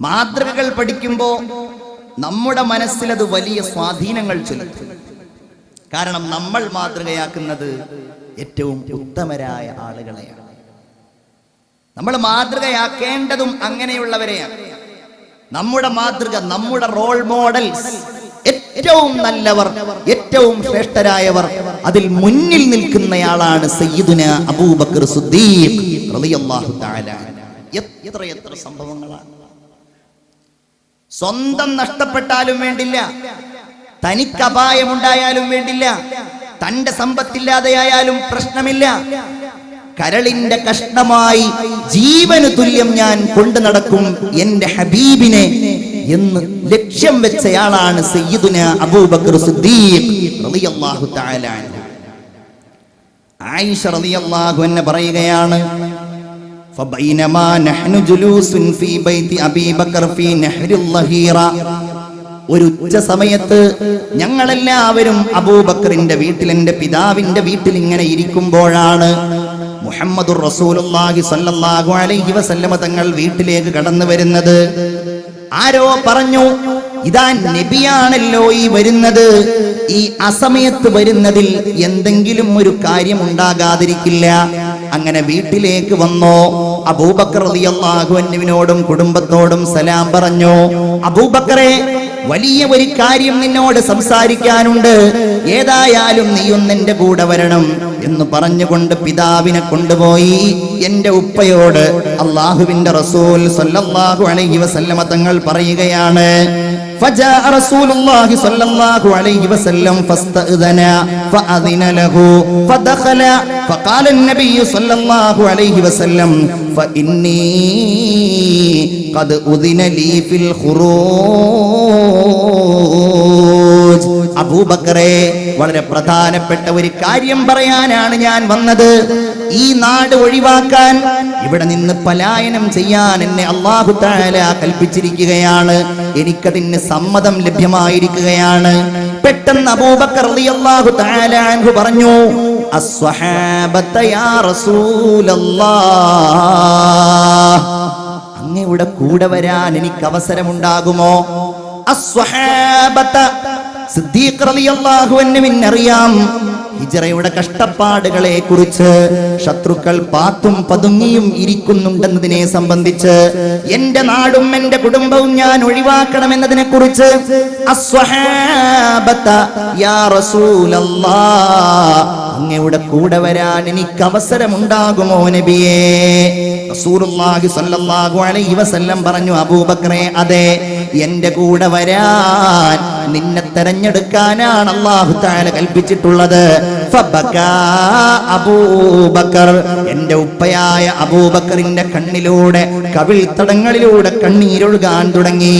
മാതൃകകൾ പഠിക്കുമ്പോൾ നമ്മുടെ മനസ്സിൽ അത് വലിയ സ്വാധീനങ്ങൾ ചെലുത്തും. കാരണം നമ്മൾ മാതൃകയാക്കുന്നത് ഏറ്റവും ഉത്തമരായ ആളുകളെയാണ്. നമ്മൾ മാതൃകയാക്കേണ്ടതും അങ്ങനെയുള്ളവരെയാണ്. നമ്മുടെ മാതൃക നമ്മുടെ റോൾ മോഡൽസ് ഏറ്റവും നല്ലവർ ഏറ്റവും ശ്രേഷ്ഠരായവർ അതിൽ മുന്നിൽ നിൽക്കുന്നയാളാണ് സയ്യിദുന അബൂബക്കർ തആല. എത്ര എത്ര സംഭവങ്ങളാണ്. സ്വന്തം നഷ്ടപ്പെട്ടാലും വേണ്ടില്ല. തനിക്ക് അപായമുണ്ടായാലും വേണ്ടില്ല. തന്റെ സമ്പത്തില്ലാതെയായാലും പ്രശ്നമില്ല. കരളിന്റെ കഷ്ണമായി ജീവന് തുല്യം ഞാൻ കൊണ്ടു നടക്കും എന്റെ ഹബീബിനെ എന്ന് ലക്ഷ്യം വെച്ചയാളാണ് സയ്യിദുന അബൂബക്കർ സിദ്ദീഖ് റളിയല്ലാഹു തആല ആയിഷ റളിയല്ലാഹു അൻഹ പറയുകയാണ് فبينما نحن جلوس في بيت أبي بكر في نهر الظهيرة ഒരു ഉച്ച സമയത്ത് ഞങ്ങളെല്ലാവരും അബൂബക്കറിന്റെ വീട്ടിൽ എന്റെ പിതാവിന്റെ വീട്ടിൽ ഇങ്ങനെ ഇരിക്കുമ്പോഴാണ് മുഹമ്മദുർ റസൂലുള്ളാഹി സ്വല്ലല്ലാഹു അലൈഹി വസല്ലമ തങ്ങൾ വീട്ടിലേക്ക് കടന്നു വരുന്നത് ആരോ പറഞ്ഞു ഇതാ നബിയാണല്ലോ ഈ വരുന്നത് ഈ അസമയത്ത് വരുന്നതിൽ എന്തെങ്കിലും ഒരു കാര്യം ഉണ്ടാകാതിരിക്കില്ല അങ്ങനെ വീട്ടിലേക്ക് വന്നു. അബൂബക്കർ അൻഹുവിനോടും കുടുംബത്തോടും സലാം പറഞ്ഞു. അബൂബക്കറെ വലിയ ഒരു കാര്യം നിന്നോട് സംസാരിക്കാനുണ്ട്. ഏതായാലും നീ ഒന്ന് എന്റെ കൂടെ വരണം എന്ന് പറഞ്ഞുകൊണ്ട് പിതാവിനെ കൊണ്ടുപോയി എന്റെ ഉപ്പയോട് അള്ളാഹുവിന്റെ റസൂൽ സല്ലല്ലാഹു അലൈഹി വസല്ലമ തങ്ങൾ പറയുകയാണ്. فجاء رسول الله صلى الله عليه وسلم فاستأذن فأذن له فدخل فقال النبي صلى الله عليه وسلم فإني قد أذن لي في الخروج അബൂബക്കറെ വളരെ പ്രധാനപ്പെട്ട ഒരു കാര്യം പറയാനാണ് ഞാൻ വന്നത്. ഈ നാട് ഒഴിവാക്കാൻ ഇവിടെ നിന്ന് പലായനം ചെയ്യാൻ എന്നെ അള്ളാഹു താല കൽപ്പിച്ചിരിക്കുകയാണ്. എനിക്കതിന് സമ്മതം ലഭ്യമായിരിക്കുകയാണ്. പെട്ടെന്ന് അബൂബക്കർ അള്ളാഹു അൻഹു പറഞ്ഞു അങ്ങയുടെ കൂടെ വരാൻ എനിക്ക് അവസരമുണ്ടാകുമോ? അറിയാം ഹിജറയുടെ കഷ്ടപ്പാടുകളെ കുറിച്ച് ശത്രുക്കൾ പാത്തും പതുങ്ങിയും ഇരിക്കുന്നുണ്ടെന്നതിനെ സംബന്ധിച്ച് എന്റെ നാടും എന്റെ കുടുംബവും ഞാൻ ഒഴിവാക്കണം എന്നതിനെ കുറിച്ച് അങ്ങയുടെ കൂടെ വരാൻ എനിക്ക് അവസരമുണ്ടാകുമോ നബിയേ? റസൂലുള്ളാഹി സ്വല്ലല്ലാഹു അലൈഹി വസല്ലം പറഞ്ഞു അബൂബക്കറെ അതെ എന്റെ കൂടെ വരാൻ നിന്നെ തെരഞ്ഞെടുക്കാനാണ് അള്ളാഹു താല കൽപ്പിച്ചിട്ടുള്ളത്. അബൂബക്കർ. എന്റെ ഉപ്പയായ അബൂബക്കറിന്റെ കണ്ണിലൂടെ കവിൾത്തടങ്ങളിലൂടെ കണ്ണീരൊഴുകാൻ തുടങ്ങി.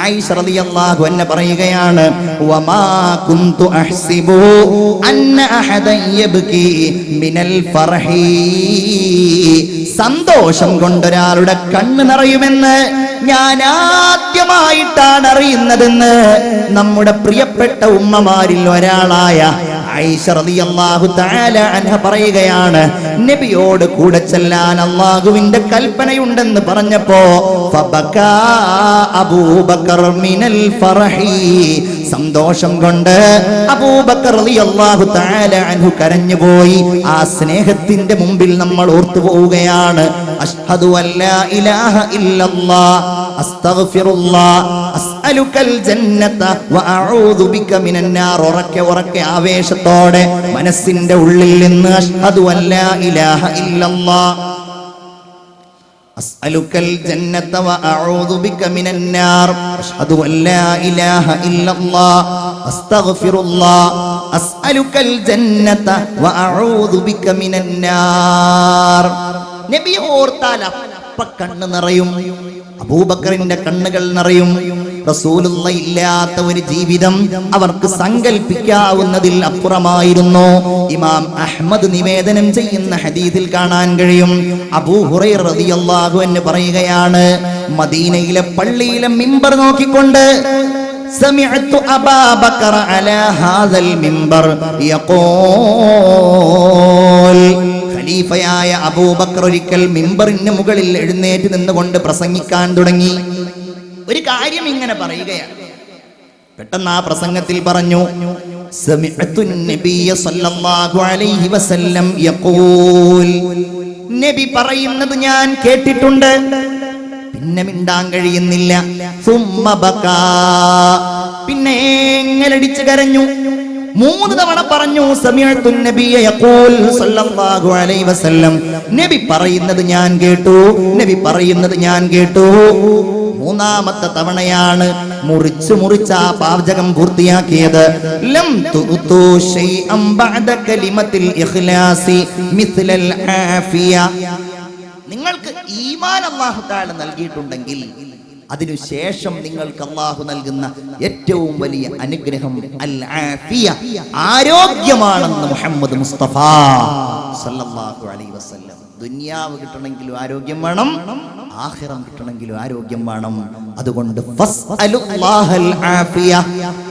ആയിഷ റളിയല്ലാഹു അൻഹ പറയുകയാണ് വമാ കുന്തു അഹ്സിബു അന്ന മിനൽ ഫർഹി. സന്തോഷം കൊണ്ടൊരാളുടെ കണ്ണ് നിറയുമെന്ന് ഞാൻ ആദ്യമായിട്ടാണ് അറിയുന്നതെന്ന് നമ്മുടെ പ്രിയപ്പെട്ട ഉമ്മമാരിൽ ഒരാളായ പറയുകയാണ് നബിയോട് കൂടെ ചെല്ലാൻ അള്ളാഹുവിന്റെ കൽപ്പനയുണ്ടെന്ന് പറഞ്ഞപ്പോ മിനൽ സന്തോഷം കൊണ്ട് അബൂബക്കർ കരഞ്ഞുപോയി. ആ സ്നേഹത്തിന്റെ മുമ്പിൽ നമ്മൾ ഓർത്തു പോവുകയാണ് അഷ്ഹദു അല്ലാ ഇലാഹ ഇല്ലല്ലാ അസ്അലുക്കൽ ജന്നത വഅഊദു ബിക മിനൻ നാർ ഉറക്കെ ഉറക്കെ ആവേശത്തോടെ മനസ്സിന്റെ ഉള്ളിൽ നിന്ന് അഷ്ഹദു അല്ലാ ഇലാഹ ഇല്ലല്ലാ അസ്അലുക്കൽ ജന്നത വഅഊദു ബിക മിനൻ നാർ അഷ്ഹദു അല്ലാ ഇലാഹ ഇല്ലല്ലാ അസ്തഗ്ഫിറുല്ലാ അസ്അലുക്കൽ ജന്നത വഅഊദു ബിക മിനൻ നാർ. بك من النار നബി ഓർത്താൽ അപ്പ കണ്ണ് നിറയും അബൂബക്കറിന്റെ കണ്ണുകൾ നിറയും റസൂലുള്ള ഇല്ലാത്ത ഒരു ജീവിതം അവർക്ക് സങ്കല്പിക്കാവുന്നതിൽ അപ്പുറമായിരുന്നു ഇമാം അഹ്മദ് നിവേദനം ചെയ്യുന്ന ഹദീസിൽ കാണാൻ കഴിയും അബൂ ഹുറൈറ റളിയല്ലാഹു അൻഹു പറയുകയാണ് മദീനയിലെ പള്ളിയിലെ മിമ്പർ നോക്കിക്കൊണ്ട് سمعت أبا بكر على هذا المنبر يقول ഖലീഫയായ അബൂബക്കർ ഒരിക്കൽ മിമ്പറിന് മുകളിൽ എഴുന്നേറ്റ് നിന്നുകൊണ്ട് പ്രസംഗിക്കാൻ തുടങ്ങി. ഒരു കാര്യം ഇങ്ങനെ പറയുകയാണ്. പെട്ടെന്ന് ആ പ്രസംഗത്തിൽ പറഞ്ഞു നബി പറയുന്നത് ഞാൻ കേട്ടിട്ടുണ്ട്. പിന്നെ മിണ്ടാൻ കഴിയുന്നില്ല. പിന്നെ എങ്ങലടിച്ച് കരഞ്ഞു. മൂന്ന് തവണ പറഞ്ഞു നബി പറയുന്നത് ഞാൻ കേട്ടു നബി പറയുന്നത് ഞാൻ കേട്ടു. മൂന്നാമത്തെ തവണയാണ് മുറിച്ച് മുറിച്ച് ആ പാചകം പൂർത്തിയാക്കിയത്. ലം ശൈഅം ബഅദ കലിമത്തിൽ ഇഖ്ലാസി ആഫിയ. നിങ്ങൾക്ക് ഈമാൻ അല്ലാഹു തആല നൽകിയിട്ടുണ്ടെങ്കിൽ അതിനുശേഷം നിങ്ങൾക്ക് അള്ളാഹു നൽകുന്ന ഏറ്റവും വലിയ അനുഗ്രഹം അൽ ആഫിയ ആരോഗ്യമാണെന്ന് മുഹമ്മദ് മുസ്തഫ സല്ലല്ലാഹു അലൈഹി വസല്ലം ദുനിയാവ് കിട്ടണമെങ്കിലും ആരോഗ്യം വേണം ആഖിറം കിട്ടണമെങ്കിലും ആരോഗ്യം വേണം അതുകൊണ്ട്.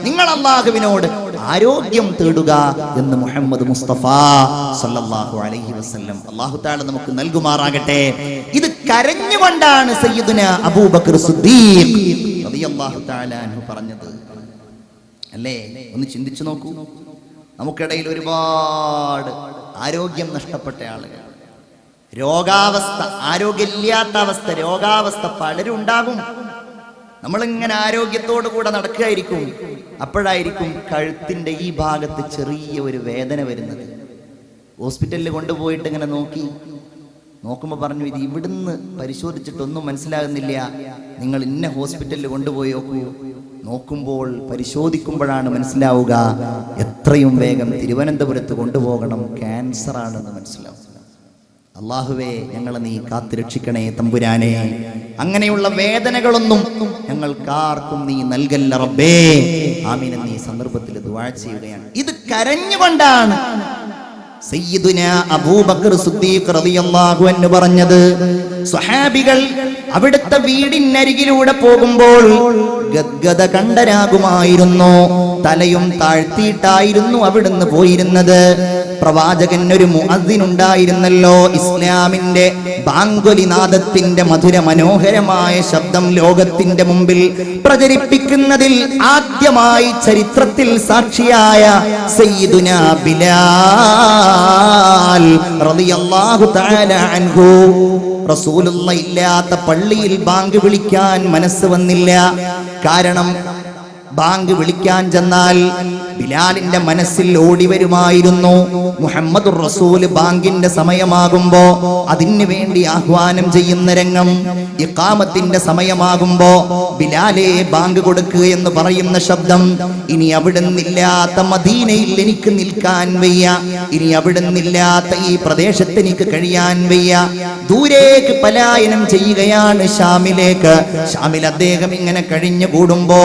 നിങ്ങൾ അള്ളാഹുവിനോട് ആരോഗ്യം തേടുക എന്ന് മുഹമ്മദ് മുസ്തഫ സല്ലല്ലാഹു അലൈഹി വസല്ലം അള്ളാഹു താല നമുക്ക് നൽകുമാറാകട്ടെ. ഇത് കരഞ്ഞുകൊണ്ടാണ് സയ്യിദുന അബൂബക്കർ സിദ്ദീഖ് തആല പറഞ്ഞത്. അല്ലേ? ഒന്ന് ചിന്തിച്ചു നോക്കൂ. നമുക്കിടയിൽ ഒരുപാട് ആരോഗ്യം നഷ്ടപ്പെട്ട ആളുകൾ. രോഗാവസ്ഥ ആരോഗ്യമില്ലാത്ത അവസ്ഥ രോഗാവസ്ഥ പലരും ഉണ്ടാകും നമ്മളിങ്ങനെ ആരോഗ്യത്തോടു കൂടെ നടക്കുകയായിരിക്കും. അപ്പോഴായിരിക്കും കഴുത്തിന്റെ ഈ ഭാഗത്ത് ചെറിയ ഒരു വേദന വരുന്നത്. ഹോസ്പിറ്റലിൽ കൊണ്ടുപോയിട്ട് ഇങ്ങനെ നോക്കി. നോക്കുമ്പോൾ പറഞ്ഞു ഇത് ഇവിടുന്ന് പരിശോധിച്ചിട്ടൊന്നും മനസ്സിലാകുന്നില്ല. നിങ്ങൾ ഇന്ന ഹോസ്പിറ്റലിൽ കൊണ്ടുപോയി നോക്കൂ. നോക്കുമ്പോൾ പരിശോധിക്കുമ്പോഴാണ് മനസ്സിലാവുക എത്രയും വേഗം തിരുവനന്തപുരത്ത് കൊണ്ടുപോകണം. ക്യാൻസർ ആണെന്ന് മനസ്സിലാവും. അള്ളാഹുവേ ഞങ്ങളെ നീ കാത്തുരക്ഷിക്കണേ തമ്പുരാനെ. അങ്ങനെയുള്ള വേദനകളൊന്നും ഞങ്ങൾക്കാർക്കും നീ നൽകല്ല റബ്ബേ. ആമീൻ നീ സന്ദർഭത്തിൽ ദുആ ചെയ്യുകയാണ് ഇത് കരഞ്ഞുകൊണ്ടാണ് സയ്യിദുന അബൂബക്കർ സിദ്ദീഖ് റളിയല്ലാഹു അൻഹു പറഞ്ഞത്. സ്വഹാബികൾ അവിടുത്തെ വീടിനരികിലൂടെ പോകുമ്പോൾ ഗദ്ഗത കണ്ടരാകുമായിരുന്നു തലയും താഴ്ത്തിയിട്ടായിരുന്നു അവിടുന്ന് പോയിരുന്നത്. പ്രവാചകൻ ഒരു മുഅദ്ദിനുണ്ടായിരുന്നല്ലോ. ഇസ്ലാമിന്റെ ബാങ്കൊലിനാദത്തിന്റെ മധുര മനോഹരമായ ശബ്ദം ലോകത്തിന്റെ മുമ്പിൽ പ്രചരിപ്പിക്കുന്നതിൽ ആദ്യമായി ചരിത്രത്തിൽ സാക്ഷിയായ സയ്യിദുന ബിലാൽ റളിയല്ലാഹു തആല അൻഹു. റസൂലുള്ള ഇല്ലാത്ത പള്ളിയിൽ ബാങ്ക് വിളിക്കാൻ മനസ്സ് വന്നില്ല. കാരണം ബാങ്ക് വിളിക്കാൻ ചെന്നാൽ ബിലാലിന്റെ മനസ്സിൽ ഓടി വരുമായിരുന്നു. മുഹമ്മദ് റസൂൽ ബാങ്കിന്റെ സമയമാകുമ്പോ അതിന് വേണ്ടി ആഹ്വാനം ചെയ്യുന്ന രംഗം ഇക്കാമത്തിന്റെ സമയമാകുമ്പോ ബിലാലെ ബാങ്ക് കൊടുക്കുക എന്ന് പറയുന്ന ശബ്ദം ഇനി അവിടെ നിന്നില്ലാത്ത മദീനയിൽ എനിക്ക് നിൽക്കാൻ വയ്യ. ഇനി അവിടെ നിന്നില്ലാത്ത ഈ പ്രദേശത്ത് എനിക്ക് കഴിയാൻ വയ്യ. ദൂരേക്ക് പലായനം ചെയ്യുകയാണ് ഷാമിലേക്ക്. ഷാമിൽ അദ്ദേഹം ഇങ്ങനെ കഴിഞ്ഞു കൂടുമ്പോ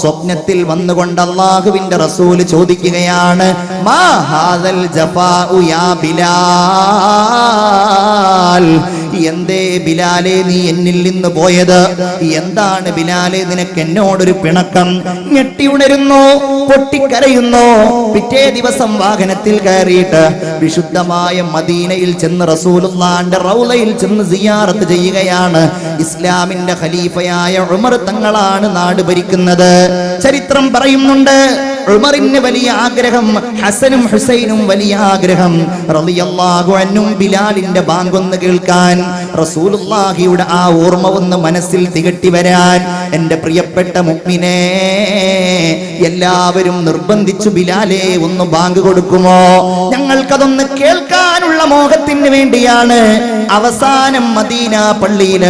സ്വപ്നത്തിൽ വന്നുകൊണ്ട് അള്ളാഹുവിന്റെ റസൂൽ ചോദിക്കുകയാണ് മാ ഹാദൽ ജഫാ യാ ബിലാൽ? എന്തേ ബിലാലെ നീ എന്നിൽ നിന്ന് പോയത്? എന്താണ് ബിലാലെ നിനക്ക് എന്നോടൊരു പിണക്കം? ഞെട്ടി ഉണരുന്നു പൊട്ടിക്കരയുന്നു. പിറ്റേ ദിവസം വാഹനത്തിൽ കയറിയിട്ട് വിശുദ്ധമായ മദീനയിൽ ചെന്ന് റസൂലുള്ളാന്റെ റൗലയിൽ ചെന്ന് സിയാറത്ത് ചെയ്യുകയാണ്. ഇസ്ലാമിന്റെ ഖലീഫയായ ഉമർ തങ്ങളാണ് നാട് ഭരിക്കുന്നത്. ചരിത്രം പറയുന്നുണ്ട് ഉമറിന് വലിയ ആഗ്രഹം ഹസനും ഹുസൈനും വലിയ ആഗ്രഹം. റളിയല്ലാഹു അൻഹും ബിലാലിന്റെ ബാങ്കൊന്ന് കേൾക്കാൻ റസൂലുള്ളാഹിയുടെ ആ ഓർമ്മ ഒന്ന് മനസ്സിൽ തികട്ടി വരാൻ. എന്റെ പ്രിയപ്പെട്ട മുഗ്മിനെ എല്ലാവരും നിർബന്ധിച്ചു ബിലാലെ ഒന്ന് ബാങ്ക് കൊടുക്കുമോ? ഞങ്ങൾക്കതൊന്ന് കേൾക്കാനുള്ള മോഹത്തിന് വേണ്ടിയാണ് അവസാനം മദീന പള്ളിയിൽ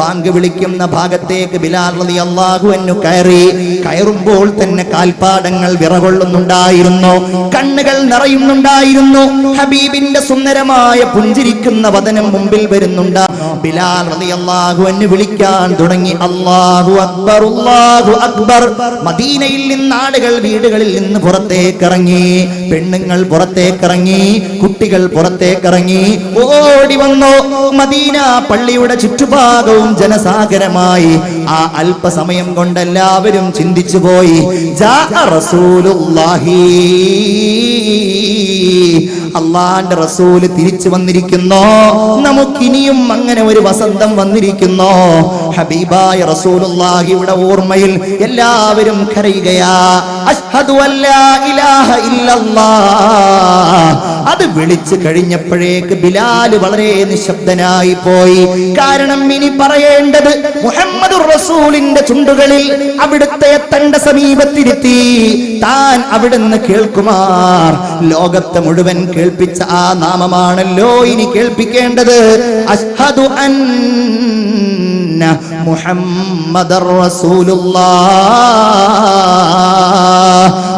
ബാങ്ക് വിളിക്കുന്ന ഭാഗത്തേക്ക് ബിലാൽ റളിയല്ലാഹു അൻഹു കയറി. കയറുമ്പോൾ തന്നെ കാൽപ്പാടങ്ങൾ വിറകൊള്ളുന്നുണ്ടായിരുന്നു. കണ്ണുകൾ നിറയുന്നുണ്ടായിരുന്നു. ഹബീബിന്റെ സുന്ദരമായ പുഞ്ചിരിക്കുന്ന വതനം മുമ്പിൽ വരുന്നുണ്ട്. ബിലാൽ റളിയല്ലാഹു അൻഹു വിളിക്കാൻ തുടങ്ങി. അല്ലാഹു അക്ബർ അല്ലാഹു അക്ബർ. മദീനയിൽ നിന്ന് ആളുകൾ വീടുകളിൽ നിന്ന് പുറത്തേക്കിറങ്ങി. പെണ്ണുങ്ങൾ പുറത്തേക്കിറങ്ങി. കുട്ടികൾ പുറത്തേക്കിറങ്ങി. ഓടി വന്നു. മദീന പള്ളിയുടെ ചുറ്റുഭാഗവും ജനസാഗരമായി. ആ അല്പസമയം കൊണ്ട് എല്ലാവരും ചിന്തിച്ചു പോയി. അള്ളാന്റെ റസൂൽ തിരിച്ചു വന്നിരിക്കുന്നു. നമുക്കിനിയും അങ്ങനെ ഒരു വസന്തം വന്നിരിക്കുന്നോ. ഹബീബായ റസൂലുള്ളാഹിയുടെ ഓർമ്മയിൽ എല്ലാവരും അഷ്ഹദു അത് വിളിച്ചു കഴിഞ്ഞപ്പോഴേക്ക് ബിലാൽ വളരെ നിശബ്ദനായി പോയി. കാരണം ഇനി പറയേണ്ടത് മുഹമ്മദ് റസൂലിന്റെ ചുണ്ടുകളിൽ അവിടുത്തെ തന്റെ സമീപത്തിരുത്തി. താൻ അവിടുന്ന് കേൾക്കുമാർ ലോകത്തെ മുഴുവൻ കേൾപ്പിച്ച ആ നാമമാണല്ലോ ഇനി കേൾപ്പിക്കേണ്ടത്. അഷ്ഹദു അന്ന റസൂലുള്ളാഹ്.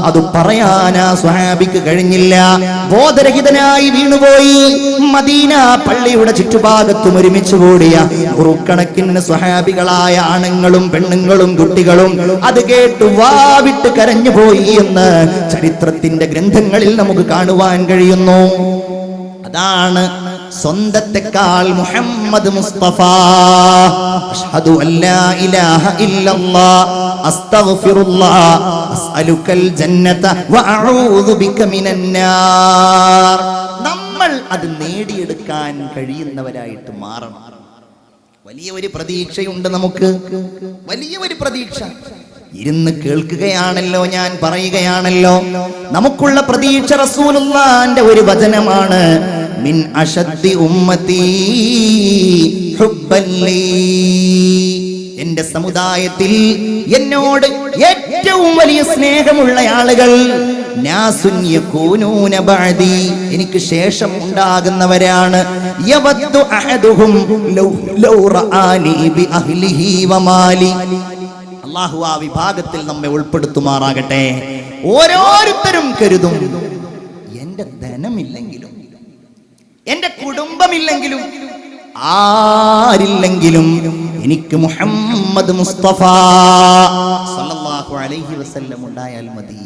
അത് പറയാനാ സ്വഹാബിക്ക് കഴിഞ്ഞില്ല. ബോധരഹിതനായി വീണുപോയി. മദീന പള്ളിയുടെ ചുറ്റുഭാഗത്തും ഒരുമിച്ച് കൂടിയ നൂറുകണക്കിന് സ്വഹാബികളായ ആണുങ്ങളും പെണ്ണുങ്ങളും കുട്ടികളും അത് കേട്ട് വാവിട്ട് കരഞ്ഞുപോയി എന്ന് ചരിത്രത്തിന്റെ ഗ്രന്ഥങ്ങളിൽ നമുക്ക് കാണുവാൻ കഴിയുന്നു. അതാണ് സ്വന്തത്തെക്കാൾ മുഹമ്മദ് മുസ്തഫ. അഷ്ഹദു അല്ലാ ഇലാഹ ഇല്ലല്ലാ. അസ്തഗ്ഫിറുല്ലാ. അസ്അലുക്കൽ ജന്നത വഅഊദു ബിക നമ്മൾ അത് നേടിയെടുക്കാൻ കഴിയുന്നവരായിട്ട് മാറണം. വലിയ ഒരു പ്രതീക്ഷയുണ്ട് നമുക്ക്. വലിയ ഒരു പ്രതീക്ഷ. ഇരുന്ന് കേൾക്കുകയാണല്ലോ ഞാൻ പറയുകയാണല്ലോ. നമുക്കുള്ള പ്രതീക്ഷ റസൂലുള്ളാന്റെ ഒരു വചനമാണ്. മിൻ അഷദ്ദി ഉമ്മത്തി. എന്റെ സമുദായത്തിൽ എന്നോട് ഏറ്റവും വലിയ സ്നേഹമുള്ള ആളുകൾ. എനിക്ക് ശേഷം ഉണ്ടാകുന്നവരാണ് അള്ളാഹു ആ വിഭാഗത്തിൽ നമ്മെ ഉൾപ്പെടുത്തുമാറാകട്ടെ ഓരോരുത്തരും കരുതും എന്റെ ധനമില്ലെങ്കിലും എന്റെ കുടുംബമില്ലെങ്കിലും ആരില്ലെങ്കിലും എനിക്ക് മുഹമ്മദ് മുസ്തഫ. സല്ലല്ലാഹു അലൈഹി വസല്ലം ഉണ്ടായാൽ മതി.